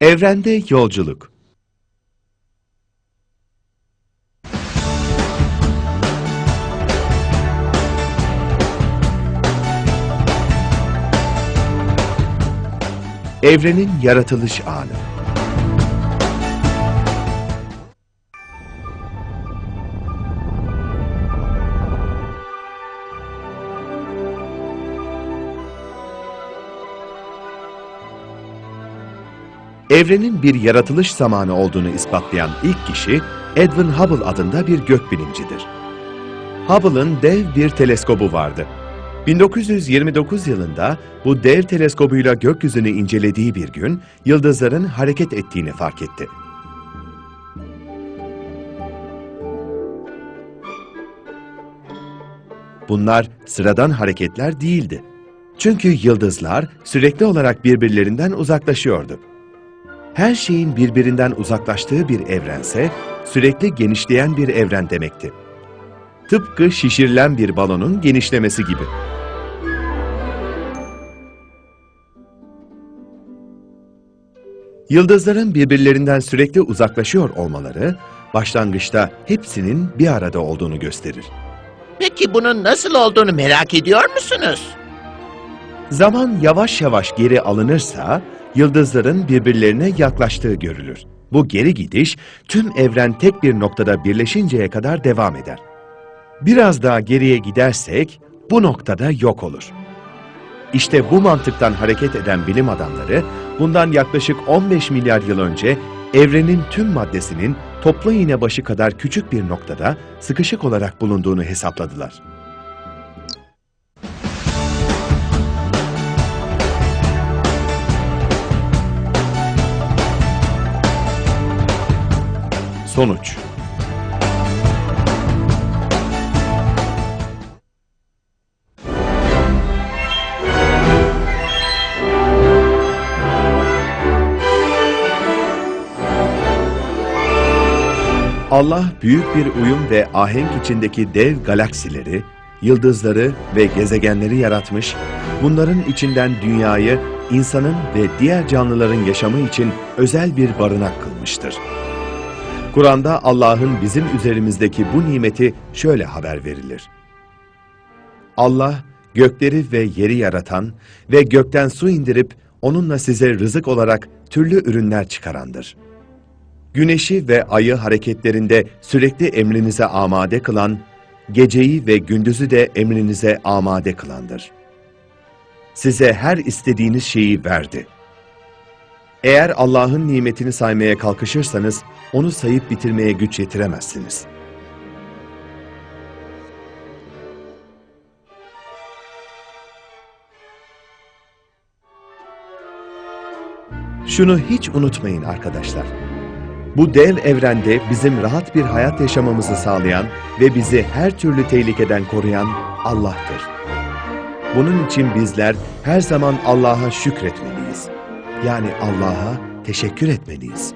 Evrende yolculuk. Evrenin yaratılış anı. Evrenin bir yaratılış zamanı olduğunu ispatlayan ilk kişi Edwin Hubble adında bir gökbilimcidir. Hubble'ın dev bir teleskobu vardı. 1929 yılında bu dev teleskobuyla gökyüzünü incelediği bir gün yıldızların hareket ettiğini fark etti. Bunlar sıradan hareketler değildi. Çünkü yıldızlar sürekli olarak birbirlerinden uzaklaşıyordu. Her şeyin birbirinden uzaklaştığı bir evrense sürekli genişleyen bir evren demekti. Tıpkı şişirilen bir balonun genişlemesi gibi. Yıldızların birbirlerinden sürekli uzaklaşıyor olmaları, başlangıçta hepsinin bir arada olduğunu gösterir. Peki bunun nasıl olduğunu merak ediyor musunuz? Zaman yavaş yavaş geri alınırsa, yıldızların birbirlerine yaklaştığı görülür. Bu geri gidiş, tüm evren tek bir noktada birleşinceye kadar devam eder. Biraz daha geriye gidersek, bu noktada yok olur. İşte bu mantıktan hareket eden bilim adamları, bundan yaklaşık 15 milyar yıl önce evrenin tüm maddesinin toplu iğne başı kadar küçük bir noktada sıkışık olarak bulunduğunu hesapladılar. Sonuç Allah büyük bir uyum ve ahenk içindeki dev galaksileri, yıldızları ve gezegenleri yaratmış, bunların içinden dünyayı insanın ve diğer canlıların yaşamı için özel bir barınak kılmıştır. Kur'an'da Allah'ın bizim üzerimizdeki bu nimeti şöyle haber verilir. Allah, gökleri ve yeri yaratan ve gökten su indirip onunla size rızık olarak türlü ürünler çıkarandır. Güneşi ve ayı hareketlerinde sürekli emrinize amade kılan, geceyi ve gündüzü de emrinize amade kılandır. Size her istediğiniz şeyi verdi. Eğer Allah'ın nimetini saymaya kalkışırsanız, onu sayıp bitirmeye güç yetiremezsiniz. Şunu hiç unutmayın arkadaşlar. Bu dev evrende bizim rahat bir hayat yaşamamızı sağlayan ve bizi her türlü tehlikeden koruyan Allah'tır. Bunun için bizler her zaman Allah'a şükretmeliyiz. Yani Allah'a teşekkür etmeliyiz.